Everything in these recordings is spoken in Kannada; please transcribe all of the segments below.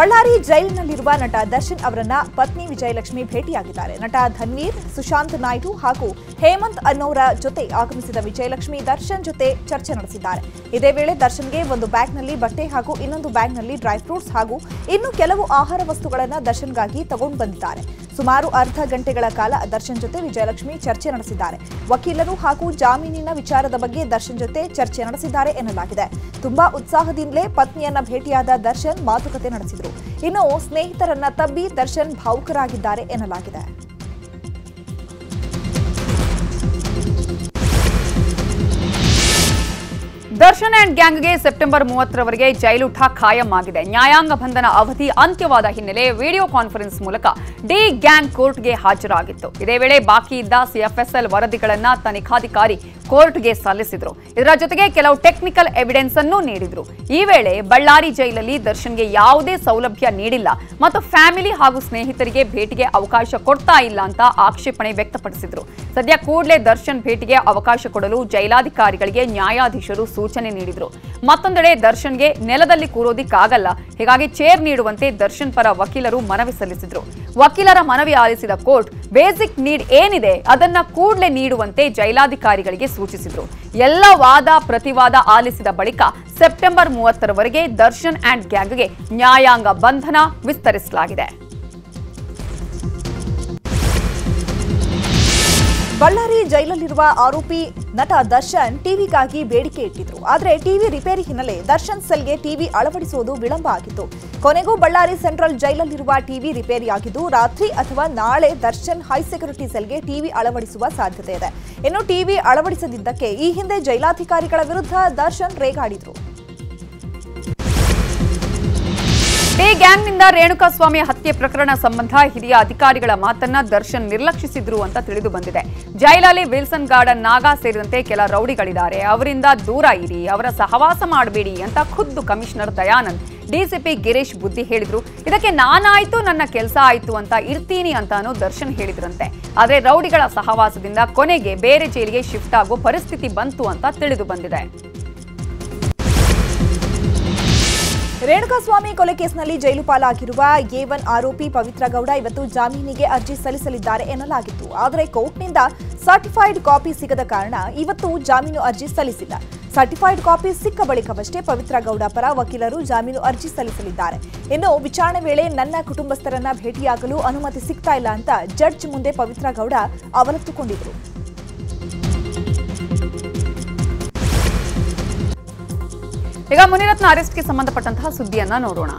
ಬಳ್ಳಾರಿ ಜೈಲಿನಲ್ಲಿರುವ ನಟ ದರ್ಶನ್ ಅವರನ್ನ ಪತ್ನಿ ವಿಜಯಲಕ್ಷ್ಮಿ ಭೇಟಿಯಾಗಿದ್ದಾರೆ. ನಟ ಧನ್ವೀರ್, ಸುಶಾಂತ್ ನಾಯ್ಡು ಹಾಗೂ ಹೇಮಂತ್ ಅನ್ನೋರ ಜೊತೆ ಆಗಮಿಸಿದ ವಿಜಯಲಕ್ಷ್ಮಿ ದರ್ಶನ್ ಜೊತೆ ಚರ್ಚೆ ನಡೆಸಿದ್ದಾರೆ. ಇದೇ ವೇಳೆ ದರ್ಶನ್ಗೆ ಒಂದು ಬ್ಯಾಗ್ನಲ್ಲಿ ಬಟ್ಟೆ ಹಾಗೂ ಇನ್ನೊಂದು ಬ್ಯಾಗ್ನಲ್ಲಿ ಡ್ರೈ ಫ್ರೂಟ್ಸ್ ಹಾಗೂ ಇನ್ನು ಕೆಲವು ಆಹಾರ ವಸ್ತುಗಳನ್ನು ದರ್ಶನ್ಗಾಗಿ ತಗೊಂಡು ಬಂದಿದ್ದಾರೆ ಸುಮಾರು ಅರ್ಧ ಗಂಟೆಗಳ ಕಾಲ ದರ್ಶನ್ ಜೊತೆ ವಿಜಯಲಕ್ಷ್ಮಿ ಚರ್ಚೆ ನಡೆಸಿದ್ದಾರೆ. ವಕೀಲರು ಹಾಗೂ ಜಾಮೀನಿನ ವಿಚಾರದ ಬಗ್ಗೆ ದರ್ಶನ್ ಜೊತೆ ಚರ್ಚೆ ನಡೆಸಿದ್ದಾರೆ ಎನ್ನಲಾಗಿದೆ. ತುಂಬಾ ಉತ್ಸಾಹದಿಂದಲೇ ಪತ್ನಿಯನ್ನ ಭೇಟಿಯಾದ ದರ್ಶನ್ ಮಾತುಕತೆ ನಡೆಸಿದರು. ಇನ್ನು ಸ್ನೇಹಿತರನ್ನ ತಬ್ಬಿ ದರ್ಶನ್ ಭಾವುಕರಾಗಿದ್ದಾರೆ ಎನ್ನಲಾಗಿದೆ. ದರ್ಶನ್ ಅಂಡ್ ಗ್ಯಾಂಗ್ಗೆ ಸೆಪ್ಟೆಂಬರ್ ಮೂವತ್ತರವರೆಗೆ ಜೈಲುಠ ಖಾಯಂ ಆಗಿದೆ ನ್ಯಾಯಾಂಗ ಬಂಧನ ಅವಧಿ ಅಂತ್ಯವಾದ ಹಿನ್ನೆಲೆ ವಿಡಿಯೋ ಕಾನ್ಫರೆನ್ಸ್ ಮೂಲಕ ಡಿ ಗ್ಯಾಂಗ್ ಕೋರ್ಟ್ಗೆ ಹಾಜರಾಗಿತ್ತು. ಇದೇ ವೇಳೆ ಬಾಕಿ ಇದ್ದ ಸಿಎಫ್ಎಸ್ಎಲ್ ವರದಿಗಳನ್ನ ತನಿಖಾಧಿಕಾರಿ ಕೋರ್ಟ್ಗೆ ಸಲ್ಲಿಸಿದ್ರು. ಇದರ ಜೊತೆಗೆ ಕೆಲವು ಟೆಕ್ನಿಕಲ್ ಎವಿಡೆನ್ಸ್ ಅನ್ನು ನೀಡಿದ್ರು. ಈ ವೇಳೆ ಬಳ್ಳಾರಿ ಜೈಲಲ್ಲಿ ದರ್ಶನ್ಗೆ ಯಾವುದೇ ಸೌಲಭ್ಯ ನೀಡಿಲ್ಲ ಮತ್ತು ಫ್ಯಾಮಿಲಿ ಹಾಗೂ ಸ್ನೇಹಿತರಿಗೆ ಭೇಟಿಗೆ ಅವಕಾಶ ಕೊಡ್ತಾ ಇಲ್ಲ ಅಂತ ಆಕ್ಷೇಪಣೆ ವ್ಯಕ್ತಪಡಿಸಿದ್ರು. ಸದ್ಯ ಕೂಡಲೇ ದರ್ಶನ್ ಭೇಟಿಗೆ ಅವಕಾಶ ಕೊಡಲು ಜೈಲಾಧಿಕಾರಿಗಳಿಗೆ ನ್ಯಾಯಾಧೀಶರು ಸೂಚನೆ ನೀಡಿದ್ರು. ಮತ್ತೊಂದೆಡೆ ದರ್ಶನ್ಗೆ ನೆಲದಲ್ಲಿ ಕೂರೋದಿಕ್ಕಾಗಲ್ಲ. ಹೀಗಾಗಿ ಚೇರ್ ನೀಡುವಂತೆ ದರ್ಶನ್ ಪರ ವಕೀಲರು ಮನವಿ ಸಲ್ಲಿಸಿದ್ರು. ವಕೀಲರ ಮನವಿ ಆಲಿಸಿದ ಕೋರ್ಟ್, ಬೇಸಿಕ್ ನೀಡ್ ಏನಿದೆ ಅದನ್ನ ಕೂಡಲೇ ನೀಡುವಂತೆ ಜೈಲಾಧಿಕಾರಿಗಳಿಗೆ ಸೂಚಿಸಿದ್ರು. ಎಲ್ಲ ವಾದ, ಪ್ರತಿವಾದ ಆಲಿಸಿದ ಬಳಿಕ ಸೆಪ್ಟೆಂಬರ್ ಮೂವತ್ತರವರೆಗೆ ದರ್ಶನ್ ಅಂಡ್ ಗ್ಯಾಂಗ್ಗೆ ನ್ಯಾಯಾಂಗ ಬಂಧನ ವಿಸ್ತರಿಸಲಾಗಿದೆ. ಬಳ್ಳಾರಿ ಜೈಲಲ್ಲಿರುವ ಆರೋಪಿ ನಟ ದರ್ಶನ್ ಟಿವಿಗಾಗಿ ಬೇಡಿಕೆ ಇಟ್ಟಿದ್ರು. ಆದರೆ ಟಿವಿ ರಿಪೇರಿ ಹಿನ್ನೆಲೆ ದರ್ಶನ್ ಸೆಲ್ಗೆ ಟಿವಿ ಅಳವಡಿಸುವುದು ವಿಳಂಬ ಆಗಿತ್ತು. ಕೊನೆಗೂ ಬಳ್ಳಾರಿ ಸೆಂಟ್ರಲ್ ಜೈಲಲ್ಲಿರುವ ಟಿವಿ ರಿಪೇರಿಯಾಗಿದ್ದು ರಾತ್ರಿ ಅಥವಾ ನಾಳೆ ದರ್ಶನ್ ಹೈ ಸೆಕ್ಯೂರಿಟಿ ಸೆಲ್ಗೆ ಟಿವಿ ಅಳವಡಿಸುವ ಸಾಧ್ಯತೆ ಇದೆ. ಇನ್ನು ಟಿವಿ ಅಳವಡಿಸದಿದ್ದಕ್ಕೆ ಈ ಹಿಂದೆ ಜೈಲಾಧಿಕಾರಿಗಳ ವಿರುದ್ಧ ದರ್ಶನ್ ರೇಗಾಡಿದ್ರು. ಡಿ ಗ್ಯಾಂಗ್ನಿಂದ ರೇಣುಕಾಸ್ವಾಮಿ ಹತ್ಯೆ ಪ್ರಕರಣ ಸಂಬಂಧ ಹಿರಿಯ ಅಧಿಕಾರಿಗಳ ಮಾತನ್ನ ದರ್ಶನ್ ನಿರ್ಲಕ್ಷಿಸಿದ್ರು ಅಂತ ತಿಳಿದು ಬಂದಿದೆ. ಜೈಲಲ್ಲಿ ವಿಲ್ಸನ್ ಗಾರ್ಡನ್ ನಾಗಾ ಸೇರಿದಂತೆ ಕೆಲ ರೌಡಿಗಳಿದ್ದಾರೆ. ಅವರಿಂದ ದೂರ ಇರಿ, ಅವರ ಸಹವಾಸ ಮಾಡಬೇಡಿ ಅಂತ ಖುದ್ದು ಕಮಿಷನರ್ ದಯಾನಂದ್, ಡಿಸಿಪಿ ಗಿರೀಶ್ ಬುದ್ಧಿ ಹೇಳಿದ್ರು. ಇದಕ್ಕೆ ನಾನಾಯ್ತು, ನನ್ನ ಕೆಲಸ ಆಯ್ತು ಅಂತ ಇರ್ತೀನಿ ಅಂತಾನು ದರ್ಶನ್ ಹೇಳಿದ್ರಂತೆ. ಆದ್ರೆ ರೌಡಿಗಳ ಸಹವಾಸದಿಂದ ಕೊನೆಗೆ ಬೇರೆ ಜೈಲಿಗೆ ಶಿಫ್ಟ್ ಆಗೋ ಪರಿಸ್ಥಿತಿ ಬಂತು ಅಂತ ತಿಳಿದು ಬಂದಿದೆ. ರೇಣುಕಾಸ್ವಾಮಿ ಕೊಲೆ ಕೇಸ್ನಲ್ಲಿ ಜೈಲು ಪಾಲಾಗಿರುವ ಎ ಆರೋಪಿ ಪವಿತ್ರ ಗೌಡ ಇವತ್ತು ಜಾಮೀನಿಗೆ ಅರ್ಜಿ ಸಲ್ಲಿಸಲಿದ್ದಾರೆ ಎನ್ನಲಾಗಿತ್ತು. ಆದರೆ ಕೋರ್ಟ್ನಿಂದ ಸರ್ಟಿಫೈಡ್ ಕಾಪಿ ಸಿಗದ ಕಾರಣ ಇವತ್ತು ಜಾಮೀನು ಅರ್ಜಿ ಸಲ್ಲಿಸಿಲ್ಲ. ಸರ್ಟಿಫೈಡ್ ಕಾಪಿ ಸಿಕ್ಕ ಬಳಿಕವಷ್ಟೇ ಪವಿತ್ರ ಗೌಡ ಪರ ವಕೀಲರು ಜಾಮೀನು ಅರ್ಜಿ ಸಲ್ಲಿಸಲಿದ್ದಾರೆ. ಇನ್ನು ವಿಚಾರಣೆ ವೇಳೆ ನನ್ನ ಕುಟುಂಬಸ್ಥರನ್ನ ಭೇಟಿಯಾಗಲು ಅನುಮತಿ ಸಿಗ್ತಾ ಇಲ್ಲ ಅಂತ ಜಡ್ಜ್ ಮುಂದೆ ಪವಿತ್ರ ಗೌಡ ಅವಲತ್ತುಕೊಂಡಿದ್ರು. ಈಗ ಮುನಿರತ್ನ ಅರೆಸ್ಟ್ಗೆ ಸಂಬಂಧಪಟ್ಟಂತಹ ಸುದ್ದಿಯನ್ನ ನೋಡೋಣ.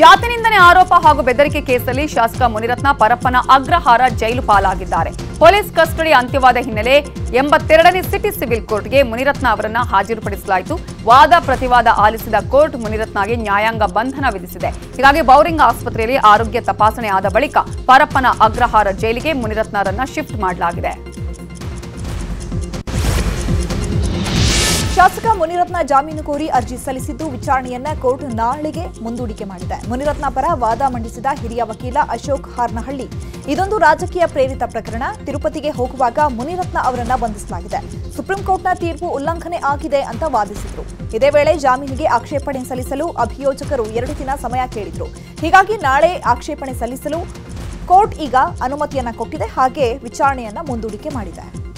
ಜಾತಿನಿಂದನೆ ಆರೋಪ ಹಾಗೂ ಬೆದರಿಕೆ ಕೇಸಲ್ಲಿ ಶಾಸಕ ಮುನಿರತ್ನ ಪರಪ್ಪನ ಅಗ್ರಹಾರ ಜೈಲು ಪಾಲಾಗಿದ್ದಾರೆ. ಪೊಲೀಸ್ ಕಸ್ಟಡಿ ಅಂತ್ಯವಾದ ಹಿನ್ನೆಲೆ ಎಂಬತ್ತೆರಡನೇ ಸಿಟಿ ಸಿವಿಲ್ ಕೋರ್ಟ್ಗೆ ಮುನಿರತ್ನ ಅವರನ್ನ ಹಾಜರುಪಡಿಸಲಾಯಿತು. ವಾದ ಪ್ರತಿವಾದ ಆಲಿಸಿದ ಕೋರ್ಟ್ ಮುನಿರತ್ನಗೆ ನ್ಯಾಯಾಂಗ ಬಂಧನ ವಿಧಿಸಿದೆ. ಹೀಗಾಗಿ ಬೌರಿಂಗ್ ಆಸ್ಪತ್ರೆಯಲ್ಲಿ ಆರೋಗ್ಯ ತಪಾಸಣೆ ಆದ ಬಳಿಕ ಪರಪ್ಪನ ಅಗ್ರಹಾರ ಜೈಲಿಗೆ ಮುನಿರತ್ನರನ್ನ ಶಿಫ್ಟ್ ಮಾಡಲಾಗಿದೆ. ಶಾಸಕ ಮುನಿರತ್ನ ಜಾಮೀನು ಕೋರಿ ಅರ್ಜಿ ಸಲ್ಲಿಸಿದ್ದು ವಿಚಾರಣೆಯನ್ನ ಕೋರ್ಟ್ ನಾಳೆಗೆ ಮುಂದೂಡಿಕೆ ಮಾಡಿದೆ. ಮುನಿರತ್ನ ಪರ ವಾದ ಮಂಡಿಸಿದ ಹಿರಿಯ ವಕೀಲ ಅಶೋಕ್ ಹಾರ್ನಹಳ್ಳಿ. ಇದೊಂದು ರಾಜಕೀಯ ಪ್ರೇರಿತ ಪ್ರಕರಣ. ತಿರುಪತಿಗೆ ಹೋಗುವಾಗ ಮುನಿರತ್ನ ಅವರನ್ನ ಬಂಧಿಸಲಾಗಿದೆ. ಸುಪ್ರೀಂ ಕೋರ್ಟ್ನ ತೀರ್ಪು ಉಲ್ಲಂಘನೆ ಆಗಿದೆ ಅಂತ ವಾದಿಸಿದ್ರು. ಇದೇ ವೇಳೆ ಜಾಮೀನಿಗೆ ಆಕ್ಷೇಪಣೆ ಸಲ್ಲಿಸಲು ಅಭಿಯೋಜಕರು ಎರಡು ದಿನ ಸಮಯ ಕೇಳಿದ್ರು. ಹೀಗಾಗಿ ನಾಳೆ ಆಕ್ಷೇಪಣೆ ಸಲ್ಲಿಸಲು ಕೋರ್ಟ್ ಈಗ ಅನುಮತಿಯನ್ನ ಕೊಟ್ಟಿದೆ. ಹಾಗೆ ವಿಚಾರಣೆಯನ್ನ ಮುಂದೂಡಿಕೆ ಮಾಡಿದೆ.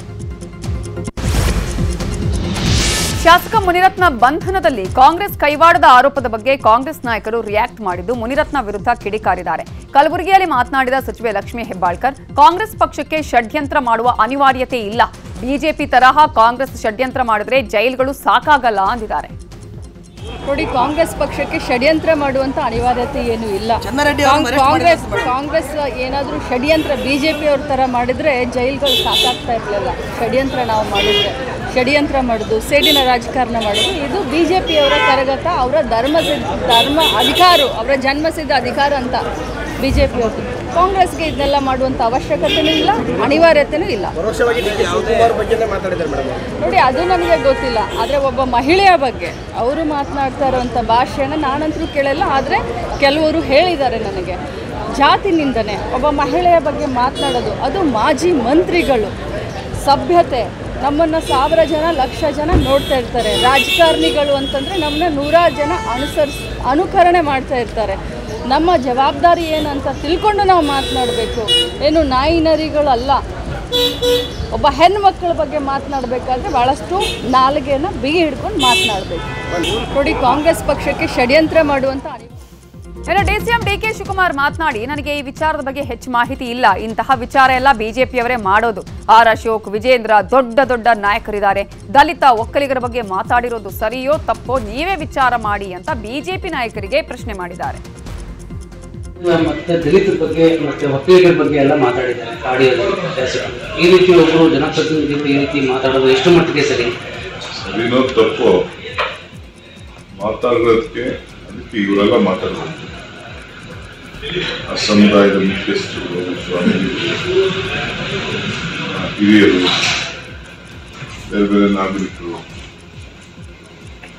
ಶಾಸಕ ಮುನಿರತ್ನ ಬಂಧನದಲ್ಲಿ ಕಾಂಗ್ರೆಸ್ ಕೈವಾಡದ ಆರೋಪದ ಬಗ್ಗೆ ಕಾಂಗ್ರೆಸ್ ನಾಯಕರು ರಿಯಾಕ್ಟ್ ಮಾಡಿದ್ದು ಮುನಿರತ್ನ ವಿರುದ್ಧ ಕಿಡಿಕಾರಿದ್ದಾರೆ. ಕಲಬುರಗಿಯಲ್ಲಿ ಮಾತನಾಡಿದ ಸಚಿವೆ ಲಕ್ಷ್ಮೀ ಹೆಬ್ಬಾಳ್ಕರ್ ಕಾಂಗ್ರೆಸ್ ಪಕ್ಷಕ್ಕೆ ಷಡ್ಯಂತ್ರ ಮಾಡುವ ಅನಿವಾರ್ಯತೆ ಇಲ್ಲ. ಬಿಜೆಪಿ ತರಹ ಕಾಂಗ್ರೆಸ್ ಷಡ್ಯಂತ್ರ ಮಾಡಿದ್ರೆ ಜೈಲ್ಗಳು ಸಾಕಾಗಲ್ಲ ಅಂದಿದ್ದಾರೆ. ನೋಡಿ ಕಾಂಗ್ರೆಸ್ ಪಕ್ಷಕ್ಕೆ ಷಡ್ಯಂತ್ರ ಮಾಡುವಂತ ಅನಿವಾರ್ಯತೆ ಏನು ಇಲ್ಲ. ಕಾಂಗ್ರೆಸ್ ಕಾಂಗ್ರೆಸ್ ಏನಾದರೂ ಷಡ್ಯಂತ್ರ ಬಿಜೆಪಿ ಅವ್ರ ತರ ಮಾಡಿದ್ರೆ ಜೈಲ್ಗಳು ಸಾಕಾಗ್ತಾ ಇರಲಿಲ್ಲ. ಷಡ್ಯಂತ್ರ ನಾವು ಮಾಡಿದರೆ. ಷಡ್ಯಂತ್ರ ಮಾಡೋದು ಸೇಡಿನ ರಾಜಕಾರಣ ಮಾಡೋದು. ಇದು ಬಿ ಜೆ ಪಿಯವರ ಕರಗತ ಅವರ ಧರ್ಮ ಧರ್ಮ ಅಧಿಕಾರ ಅವರ ಜನ್ಮಸಿದ್ಧ ಅಧಿಕಾರ ಅಂತ ಬಿ ಜೆ ಪಿಯವರು ಕಾಂಗ್ರೆಸ್ಗೆ ಇದನ್ನೆಲ್ಲ ಮಾಡುವಂಥ ಅವಶ್ಯಕತೆಯೂ ಇಲ್ಲ ಅನಿವಾರ್ಯತೆಯೂ ಇಲ್ಲ. ನೋಡಿ ಅದು ನನಗೆ ಗೊತ್ತಿಲ್ಲ. ಆದರೆ ಒಬ್ಬ ಮಹಿಳೆಯ ಬಗ್ಗೆ ಅವರು ಮಾತನಾಡ್ತಾ ಇರೋವಂಥ ಭಾಷೆಯನ್ನು ನಾನಂತರೂ ಕೇಳಲ್ಲ ಆದರೆ ಕೆಲವರು ಹೇಳಿದ್ದಾರೆ ನನಗೆ. ಜಾತಿ ನಿಂದನೆ ಒಬ್ಬ ಮಹಿಳೆಯ ಬಗ್ಗೆ ಮಾತನಾಡೋದು ಅದು ಮಾಜಿ ಮಂತ್ರಿಗಳು. ಸಭ್ಯತೆ ನಮ್ಮನ್ನು ಸಾವಿರ ಜನ, ಲಕ್ಷ ಜನ ನೋಡ್ತಾ ಇರ್ತಾರೆ. ರಾಜಕಾರಣಿಗಳು ಅಂತಂದರೆ ನಮ್ಮನ್ನ ನೂರಾರು ಜನ ಅನುಸರಿಸ್, ಅನುಕರಣೆ ಮಾಡ್ತಾ ಇರ್ತಾರೆ. ನಮ್ಮ ಜವಾಬ್ದಾರಿ ಏನಂತ ತಿಳ್ಕೊಂಡು ನಾವು ಮಾತನಾಡಬೇಕು. ಏನು ನಾಯಿ ನರಿಗಳಲ್ಲ. ಒಬ್ಬ ಹೆಣ್ಮಕ್ಳ ಬಗ್ಗೆ ಮಾತನಾಡಬೇಕಾದ್ರೆ ಭಾಳಷ್ಟು ನಾಲಿಗೆನ ಬಿಗಿ ಹಿಡ್ಕೊಂಡು ಮಾತನಾಡಬೇಕು. ನೋಡಿ ಕಾಂಗ್ರೆಸ್ ಪಕ್ಷಕ್ಕೆ ಷಡ್ಯಂತ್ರ ಮಾಡುವಂಥ ಇನ್ನು ಡಿಸಿಎಂ ಡಿಕೆ ಶಿವಕುಮಾರ್ ಮಾತನಾಡಿ ನನಗೆ ಈ ವಿಚಾರದ ಬಗ್ಗೆ ಹೆಚ್ಚು ಮಾಹಿತಿ ಇಲ್ಲ. ಇಂತಹ ವಿಚಾರ ಎಲ್ಲ ಬಿಜೆಪಿಯವರೇ ಮಾಡೋದು. ಆರ್ ಅಶೋಕ್ ವಿಜೇಂದ್ರ ದೊಡ್ಡ ದೊಡ್ಡ ನಾಯಕರಿದ್ದಾರೆ. ದಲಿತ ಒಕ್ಕಲಿಗರ ಬಗ್ಗೆ ಮಾತಾಡಿರೋದು ಸರಿಯೋ ತಪ್ಪೋ ನೀವೇ ವಿಚಾರ ಮಾಡಿ ಅಂತ ಬಿಜೆಪಿ ನಾಯಕರಿಗೆ ಪ್ರಶ್ನೆ ಮಾಡಿದ್ದಾರೆ. ಮತ್ತೆ ದಲಿತರ ಬಗ್ಗೆ ಮತ್ತೆ ಒಕ್ಕಲಿಗರ ಬಗ್ಗೆ ಎಲ್ಲ ಮಾತಾಡಿದ್ದಾರೆ ಆಡಿಯೋದಲ್ಲಿ ಈ ರೀತಿ ಒಬ್ಬರು ಜನಪ್ರತಿನಿಧಿಗಳು ಈ ರೀತಿ ಮಾತಾಡೋದು ಎಷ್ಟು ಮಟ್ಟಿಗೆ ಸರಿ? ಸರಿನೋ ತಪ್ಪು? ಮಾತಾಡೋದಕ್ಕೆ ಅದಕ್ಕೆ ಇವರೆಲ್ಲ ಮಾತಾಡಬೇಕು ಆ ಸಮುದಾಯದ ಮುಖ್ಯಸ್ಥರು ಸ್ವಾಮೀಜಿಗಳು ಆ, ಹಿರಿಯರು ಬೇರೆ ಬೇರೆ ನಾಗರಿಕರು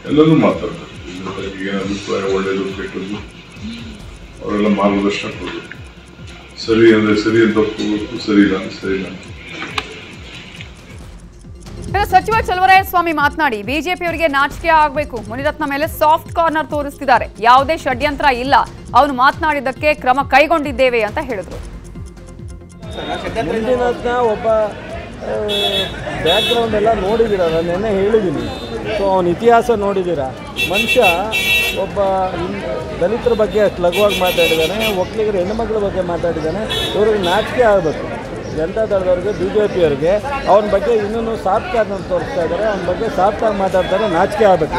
ಎಲ್ಲರೂ ಮಾತಾಡ್ತಾರೆ ಇದ್ರ ಬಗ್ಗೆ ಏನು ಅಭಿಪ್ರಾಯ ಒಳ್ಳೆಯದು ಕೆಟ್ಟದ್ದು ಅವರೆಲ್ಲ ಮಾರ್ಗದರ್ಶನ ಕೊಡಬೇಕು ಸರಿ ಅಂದ್ರೆ ಸರಿ ಅಂತ ಒಪ್ಕೋಬೇಕು ಸರಿ ಇಲ್ಲ ಅಂದ್ರೆ ಸರಿ ಇಲ್ಲ ಅಂತ ಸಚಿವ ಚಲುವರಾಯಸ್ವಾಮಿ ಮಾತನಾಡಿ ಬಿಜೆಪಿಯವರಿಗೆ ನಾಚಿಕೆ ಆಗಬೇಕು ಮುನಿರತ್ನ ಮೇಲೆ ಸಾಫ್ಟ್ ಕಾರ್ನರ್ ತೋರಿಸ್ತಿದ್ದಾರೆ ಯಾವುದೇ ಷಡ್ಯಂತ್ರ ಇಲ್ಲ ಅವನು ಮಾತನಾಡಿದ್ದಕ್ಕೆ ಕ್ರಮ ಕೈಗೊಂಡಿದ್ದೇವೆ ಅಂತ ಹೇಳಿದ್ರು. ಒಬ್ಬ ಬ್ಯಾಕ್ಗ್ರೌಂಡ್ ಎಲ್ಲ ನೋಡಿದ್ದೀರ? ನಾನು ನಿನ್ನೆ ಹೇಳಿದ್ದೀನಿ. ಸೊ, ಅವನ ಇತಿಹಾಸ ನೋಡಿದ್ದೀರಾ? ಮನುಷ್ಯ ಒಬ್ಬ ದಲಿತರ ಬಗ್ಗೆ ಅಷ್ಟು ಲಘುವಾಗಿ ಮಾತಾಡಿದ್ದಾನೆ, ಒಕ್ಕಲಿಗರ ಹೆಣ್ಣುಮಕ್ಳ ಬಗ್ಗೆ ಮಾತಾಡಿದ್ದಾನೆ, ಇವ್ರಿಗೆ ನಾಚಿಕೆ ಆಗಬೇಕು. ಜನತಾ ದಳದವ್ರಿಗೆ ಬಿ ಜೆ ಪಿಯವ್ರಿಗೆ ಅವನ ಬಗ್ಗೆ ಇನ್ನೂ ಸಾಫ್ಟ್ ತೋರಿಸ್ತಾ ಇದ್ದಾರೆ ಅವನ ಬಗ್ಗೆ ಸಾಫ್ಟಾಗಿ ಮಾತಾಡ್ತಾರೆ ನಾಚಿಕೆ ಆಗಬೇಕು.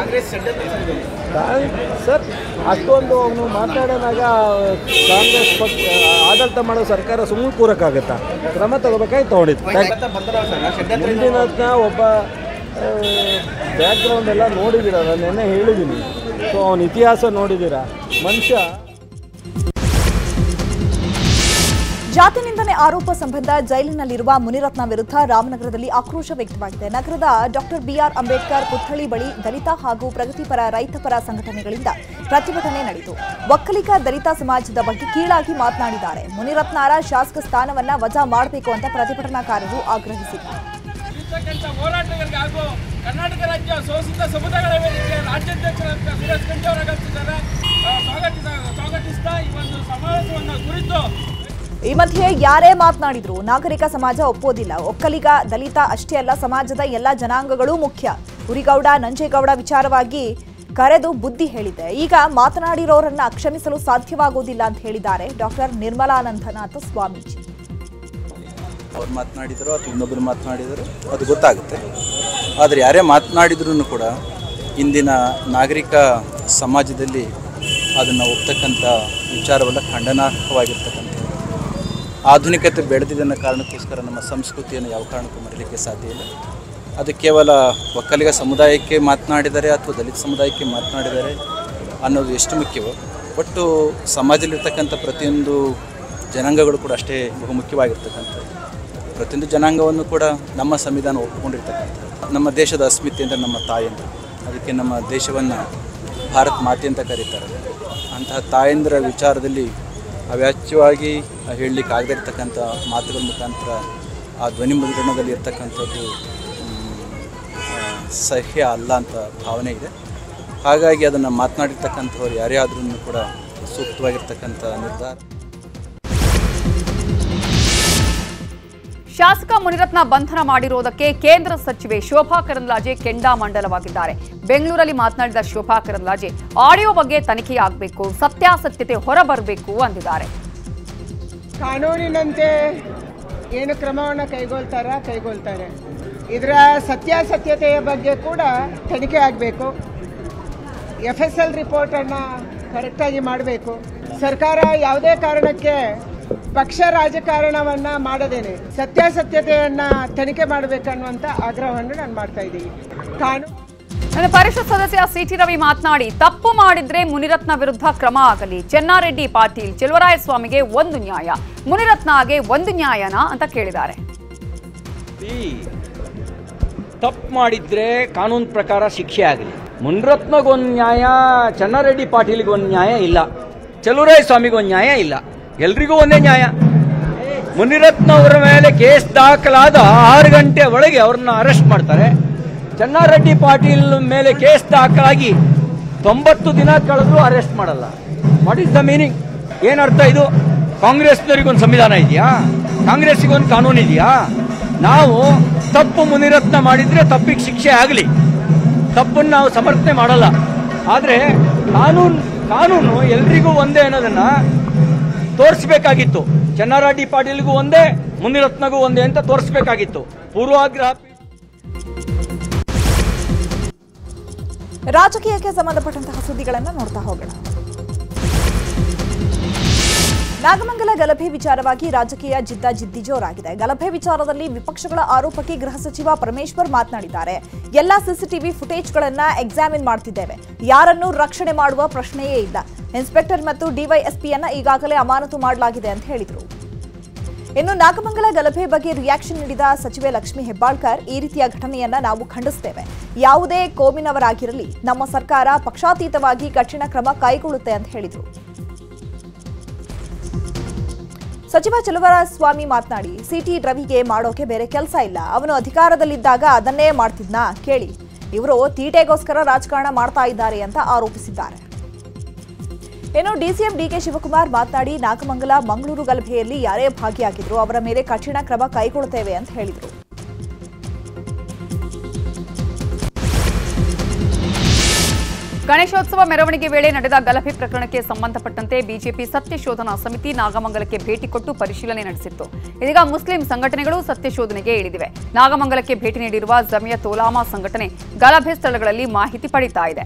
ಸರ್ ಅಷ್ಟೊಂದು ಅವನು ಮಾತಾಡೋದಾಗ ಕಾಂಗ್ರೆಸ್ ಪಕ್ಷ ಆಡಳಿತ ಮಾಡೋ ಸರ್ಕಾರ ಸುಮ್ಮನೆ ಕೂರಕ್ಕಾಗತ್ತಾ? ಕ್ರಮ ತಗೋಬೇಕಾಗಿ ತೊಗೊಂಡಿತ್ತು ಮುಂದಿನ ಒಬ್ಬ ಬ್ಯಾಕ್ಗ್ರೌಂಡ್ ಎಲ್ಲ ನೋಡಿದ್ದೀರ? ನಾನು ನಿನ್ನೆ ಹೇಳಿದ್ದೀನಿ. ಸೊ ಅವನ ಇತಿಹಾಸ ನೋಡಿದ್ದೀರಾ? ಮನುಷ್ಯ ಜಾತಿ ನಿಂದನೆ ಆರೋಪ ಸಂಬಂಧ ಜೈಲಿನಲ್ಲಿರುವ ಮುನಿರತ್ನ ವಿರುದ್ಧ ರಾಮನಗರದಲ್ಲಿ ಆಕ್ರೋಶ ವ್ಯಕ್ತವಾಗಿದೆ. ನಗರದ ಡಾಕ್ಟರ್ ಬಿಆರ್ ಅಂಬೇಡ್ಕರ್ ಪುತ್ಥಳಿ ಬಳಿ ದಲಿತ ಹಾಗೂ ಪ್ರಗತಿಪರ ರೈತಪರ ಸಂಘಟನೆಗಳಿಂದ ಪ್ರತಿಭಟನೆ ನಡೆಯಿತು. ಒಕ್ಕಲಿಗ ದಲಿತ ಸಮಾಜದ ಬಗ್ಗೆ ಕೀಳಾಗಿ ಮಾತನಾಡಿದ್ದಾರೆ. ಮುನಿರತ್ನಾರ ಶಾಸಕ ಸ್ಥಾನವನ್ನ ವಜಾ ಮಾಡಬೇಕು ಅಂತ ಪ್ರತಿಭಟನಾಕಾರರು ಆಗ್ರಹಿಸಿದ್ದಾರೆ. ಸ್ವಾಗತಿಸ್ತಾ ಈ ಒಂದು ಸಮಾವೇಶವನ್ನು ಕುರಿತು ಈ ಮಧ್ಯೆ ಯಾರೇ ಮಾತನಾಡಿದ್ರು ನಾಗರಿಕ ಸಮಾಜ ಒಪ್ಪೋದಿಲ್ಲ. ಒಕ್ಕಲಿಗ, ದಲಿತ ಅಷ್ಟೇ ಅಲ್ಲ, ಸಮಾಜದ ಎಲ್ಲ ಜನಾಂಗಗಳು ಮುಖ್ಯ. ಉರಿಗೌಡ ನಂಜೇಗೌಡ ವಿಚಾರವಾಗಿ ಕರೆದು ಬುದ್ಧಿ ಹೇಳಿದೆ. ಈಗ ಮಾತನಾಡಿರೋರನ್ನ ಕ್ಷಮಿಸಲು ಸಾಧ್ಯವಾಗುವುದಿಲ್ಲ ಅಂತ ಹೇಳಿದ್ದಾರೆ ಡಾಕ್ಟರ್ ನಿರ್ಮಲಾನಂದನಾಥ ಸ್ವಾಮೀಜಿ. ಅವ್ರು ಮಾತನಾಡಿದರು ಅಥವಾ ಇನ್ನೊಬ್ಬರು ಮಾತನಾಡಿದರು ಅದು ಗೊತ್ತಾಗುತ್ತೆ. ಆದರೆ ಯಾರೇ ಮಾತನಾಡಿದ್ರೂ ಕೂಡ ಇಂದಿನ ನಾಗರಿಕ ಸಮಾಜದಲ್ಲಿ ಅದನ್ನು ಒಪ್ತಕ್ಕಂಥ ವಿಚಾರವೆಲ್ಲ, ಖಂಡನಾರ್ಹವಾಗಿರ್ತಕ್ಕಂಥ ಆಧುನಿಕತೆ ಬೆಳೆದಿದ್ದನ್ನ ಕಾರಣಕ್ಕೋಸ್ಕರ ನಮ್ಮ ಸಂಸ್ಕೃತಿಯನ್ನು ಯಾವ ಕಾರಣಕ್ಕೂ ಮರೀಲಿಕ್ಕೆ ಸಾಧ್ಯ ಇಲ್ಲ. ಅದು ಕೇವಲ ಒಕ್ಕಲಿಗ ಸಮುದಾಯಕ್ಕೆ ಮಾತನಾಡಿದರೆ ಅಥವಾ ದಲಿತ ಸಮುದಾಯಕ್ಕೆ ಮಾತನಾಡಿದರೆ ಅನ್ನೋದು ಎಷ್ಟು ಮುಖ್ಯವೋ, ಒಟ್ಟು ಸಮಾಜದಲ್ಲಿರ್ತಕ್ಕಂಥ ಪ್ರತಿಯೊಂದು ಜನಾಂಗಗಳು ಕೂಡ ಅಷ್ಟೇ ಬಹುಮುಖ್ಯವಾಗಿರ್ತಕ್ಕಂಥದ್ದು ಪ್ರತಿಯೊಂದು ಜನಾಂಗವನ್ನು ಕೂಡ ನಮ್ಮ ಸಂವಿಧಾನ ಒಪ್ಪಿಕೊಂಡಿರ್ತಕ್ಕಂಥ ನಮ್ಮ ದೇಶದ ಅಸ್ಮಿತೆ ಅಂದರೆ ನಮ್ಮ ತಾಯಿಂದ ಅದಕ್ಕೆ ನಮ್ಮ ದೇಶವನ್ನು ಭಾರತ್ ಮಾತೆ ಅಂತ ಕರೀತಾರೆ. ಅಂತಹ ತಾಯಂದಿರ ವಿಚಾರದಲ್ಲಿ ಅವ್ಯಾಚ್ಯವಾಗಿ ಹೇಳಲಿಕ್ಕೆ ಆಗದೇ ಇರತಕ್ಕಂಥ ಮಾತುಗಳ ಮುಖಾಂತರ ಆ ಧ್ವನಿ ಮುದ್ರಣದಲ್ಲಿ ಇರ್ತಕ್ಕಂಥದ್ದು ಸಹ್ಯ ಅಲ್ಲ ಅಂತ ಭಾವನೆ ಇದೆ. ಹಾಗಾಗಿ ಅದನ್ನು ಮಾತನಾಡಿರ್ತಕ್ಕಂಥವ್ರು ಯಾರೇ ಆದ್ರೂ ಕೂಡ ಸೂಕ್ತವಾಗಿರ್ತಕ್ಕಂಥ ನಿರ್ಧಾರ ಶಾಸಕ ಮುನಿರತ್ನ ಬಂಧನ ಮಾಡಿರುವುದಕ್ಕೆ ಕೇಂದ್ರ ಸಚಿವೆ ಶೋಭಾ ಕರಂದ್ಲಾಜೆ ಕೆಂಡಾಮಂಡಲವಾಗಿದ್ದಾರೆ ಬೆಂಗಳೂರಲ್ಲಿ ಮಾತನಾಡಿದ ಶೋಭಾ ಕರಂದ್ಲಾಜೆ, ಆಡಿಯೋ ಬಗ್ಗೆ ತನಿಖೆಯಾಗಬೇಕು ಸತ್ಯಾಸತ್ಯತೆ ಹೊರಬರಬೇಕು, ಅಂದಿದ್ದಾರೆ. ಕಾನೂನಿನಂತೆ ಏನು ಕ್ರಮವನ್ನು ಕೈಗೊಳ್ತಾರ, ಕೈಗೊಳ್ತಾರೆ. ಇದರ ಸತ್ಯಾಸತ್ಯತೆಯ ಬಗ್ಗೆ ಕೂಡ ತನಿಖೆ ಆಗಬೇಕು. ಎಫ್ ಎಸ್ ಎಲ್ ರಿಪೋರ್ಟನ್ನು ಕರೆಕ್ಟಾಗಿ ಮಾಡಬೇಕು. ಸರ್ಕಾರ ಯಾವುದೇ ಕಾರಣಕ್ಕೆ ಪಕ್ಷ ರಾಜಕಾರಣವನ್ನ ಮಾಡದೇನೆ. ಸತ್ಯಾಸತ್ಯತೆಯನ್ನ ತನಿಖೆ ಮಾಡಬೇಕನ್ನುವಂತ ಆಗ್ರಹವನ್ನು ನಾನು ಮಾಡ್ತಾ ಇದ್ದೀನಿ. ಕಾನೂನು ನನ್ನ ಪರಿಷತ್ ಸದಸ್ಯ ಸಿಟಿ ರವಿ ಮಾತನಾಡಿ ತಪ್ಪು ಮಾಡಿದ್ರೆ ಮುನಿರತ್ನ ವಿರುದ್ಧ ಕ್ರಮ ಆಗಲಿ. ಚೆನ್ನಾರೆಡ್ಡಿ ಪಾಟೀಲ್ ಚೆಲುವರಾಯಸ್ವಾಮಿಗೆ ಒಂದು ನ್ಯಾಯ. ಮುನಿರತ್ನಗೆ ಒಂದು ನ್ಯಾಯನಾ ಅಂತ ಕೇಳಿದ್ದಾರೆ. ತಪ್ಪು ಮಾಡಿದ್ರೆ ಕಾನೂನು ಪ್ರಕಾರ ಶಿಕ್ಷೆ ಆಗಲಿ. ಮುನಿರತ್ನಗೊಂದು ನ್ಯಾಯ ಚೆನ್ನಾರೆಡ್ಡಿ ಪಾಟೀಲ್ಗೆ ಒಂದು ನ್ಯಾಯ ಇಲ್ಲ. ಚೆಲುವರಾಯ ಸ್ವಾಮಿಗೆ ಒಂದು ನ್ಯಾಯ ಇಲ್ಲ. ಎಲ್ರಿಗೂ ಒಂದೇ ನ್ಯಾಯ. ಮುನಿರತ್ನ ಅವರ ಮೇಲೆ ಕೇಸ್ ದಾಖಲಾದ ಆರು ಗಂಟೆ ಒಳಗೆ ಅವ್ರನ್ನ ಅರೆಸ್ಟ್ ಮಾಡ್ತಾರೆ. ಚನ್ನಾರೆಡ್ಡಿ ಪಾಟೀಲ್ ಮೇಲೆ ಕೇಸ್ ದಾಖಲಾಗಿ ತೊಂಬತ್ತು ದಿನ ಕಳೆದ್ರು ಅರೆಸ್ಟ್ ಮಾಡಲ್ಲ. ವಾಟ್ ಇಸ್ ದ ಮೀನಿಂಗ್ ಏನರ್ಥ ಇದು? ಕಾಂಗ್ರೆಸ್ನವರಿಗೊಂದು ಸಂವಿಧಾನ ಇದೆಯಾ? ಕಾಂಗ್ರೆಸ್ಸಿಗೊಂದು ಕಾನೂನು ಇದೆಯಾ? ನಾವು ತಪ್ಪು ಮುನಿರತ್ನ ಮಾಡಿದ್ರೆ ತಪ್ಪಿಗೆ ಶಿಕ್ಷೆ ಆಗಲಿ. ತಪ್ಪನ್ನು ನಾವು ಸಮರ್ಥನೆ ಮಾಡಲ್ಲ. ಆದರೆ ಕಾನೂನು ಕಾನೂನು ಎಲ್ರಿಗೂ ಒಂದೇ ಅನ್ನೋದನ್ನ ತೋರಿಸ್ಬೇಕಾಗಿತ್ತು. ಚನ್ನಾರೆಡ್ಡಿ ಪಾಟೀಲ್ಗೂ ಒಂದೇ ಮುನಿರತ್ನಗೂ ಒಂದೇ ಅಂತ ತೋರಿಸಬೇಕಾಗಿತ್ತು. ಪೂರ್ವಾಗ್ರಹ ರಾಜಕೀಯಕ್ಕೆ ಸಂಬಂಧಪಟ್ಟಂತಹ ಸುದ್ದಿಗಳನ್ನು ನೋಡ್ತಾ ಹೋಗೋಣ. ನಾಗಮಂಗಲ ಗಲಭೆ ವಿಚಾರವಾಗಿ ರಾಜಕೀಯ ಜಿದ್ದಾಜಿದ್ದಿ ಜೋರಾಗಿದೆ. ಗಲಭೆ ವಿಚಾರದಲ್ಲಿ ವಿಪಕ್ಷಗಳ ಆರೋಪಕ್ಕೆ ಗೃಹ ಸಚಿವ ಪರಮೇಶ್ವರ್ ಮಾತನಾಡಿದ್ದಾರೆ. ಎಲ್ಲ ಸಿಸಿಟಿವಿ ಫುಟೇಜ್ಗಳನ್ನ ಎಕ್ಸಾಮಿನ್ ಮಾಡ್ತಿದ್ದೇವೆ. ಯಾರನ್ನೂ ರಕ್ಷಣೆ ಮಾಡುವ ಪ್ರಶ್ನೆಯೇ ಇಲ್ಲ. ಇನ್ಸ್ಪೆಕ್ಟರ್ ಮತ್ತು ಡಿವೈಎಸ್ಪಿಯನ್ನ ಈಗಾಗಲೇ ಅಮಾನತು ಮಾಡಲಾಗಿದೆ ಅಂತ ಹೇಳಿದರು. ಇನ್ನು ನಾಗಮಂಗಲ ಗಲಭೆ ಬಗ್ಗೆ ರಿಯಾಕ್ಷನ್ ನೀಡಿದ ಸಚಿವೆ ಲಕ್ಷ್ಮಿ ಹೆಬ್ಬಾಳ್ಕರ್, ಈ ರೀತಿಯ ಘಟನೆಯನ್ನ ನಾವು ಖಂಡಿಸ್ತೇವೆ. ಯಾವುದೇ ಕೋಮಿನವರಾಗಿರಲಿ, ನಮ್ಮ ಸರ್ಕಾರ ಪಕ್ಷಾತೀತವಾಗಿ ಕಠಿಣ ಕ್ರಮ ಕೈಗೊಳ್ಳುತ್ತೆ ಅಂತ ಹೇಳಿದರು. ಸಚಿವ ಚಲುವರಾಯಸ್ವಾಮಿ ಮಾತನಾಡಿ, ಸಿಟಿ ರವಿಗೆ ಮಾಡೋಕೆ ಬೇರೆ ಕೆಲಸ ಇಲ್ಲ. ಅವನು ಅಧಿಕಾರದಲ್ಲಿದ್ದಾಗ ಅದನ್ನೇ ಮಾಡ್ತಿದ್ನಾ ಕೇಳಿ. ಇವರು ತೀಟೆಗೋಸ್ಕರ ರಾಜಕಾರಣ ಮಾಡ್ತಾ ಇದ್ದಾರೆ ಅಂತ ಆರೋಪಿಸಿದ್ದಾರೆ. ಇನ್ನು ಡಿಸಿಎಂ ಡಿಕೆ ಶಿವಕುಮಾರ್ ಮಾತನಾಡಿ, ನಾಗಮಂಗಲ, ಮಂಗಳೂರು ಗಲಭೆಯಲ್ಲಿ ಯಾರೇ ಭಾಗಿಯಾಗಿದ್ರು ಅವರ ಮೇಲೆ ಕಠಿಣ ಕ್ರಮ ಕೈಗೊಳ್ಳುತ್ತೇವೆ ಅಂತ ಹೇಳಿದರು. ಗಣೇಶೋತ್ಸವ ಮೆರವಣಿಗೆ ವೇಳೆ ನಡೆದ ಗಲಭೆ ಪ್ರಕರಣಕ್ಕೆ ಸಂಬಂಧಪಟ್ಟಂತೆ ಬಿಜೆಪಿ ಸತ್ಯಶೋಧನಾ ಸಮಿತಿ ನಾಗಮಂಗಲಕ್ಕೆ ಭೇಟಿ ಕೊಟ್ಟು ಪರಿಶೀಲನೆ ನಡೆಸಿತ್ತು. ಇದೀಗ ಮುಸ್ಲಿಂ ಸಂಘಟನೆಗಳು ಸತ್ಯಶೋಧನೆಗೆ ಇಳಿದಿವೆ. ನಾಗಮಂಗಲಕ್ಕೆ ಭೇಟಿ ನೀಡಿರುವ ಜಮಿಯತ್ ಉಲಾಮಾ ಸಂಘಟನೆ ಗಲಭೆ ಸ್ಥಳಗಳಲ್ಲಿ ಮಾಹಿತಿ ಪಡಿತಾ ಇದೆ.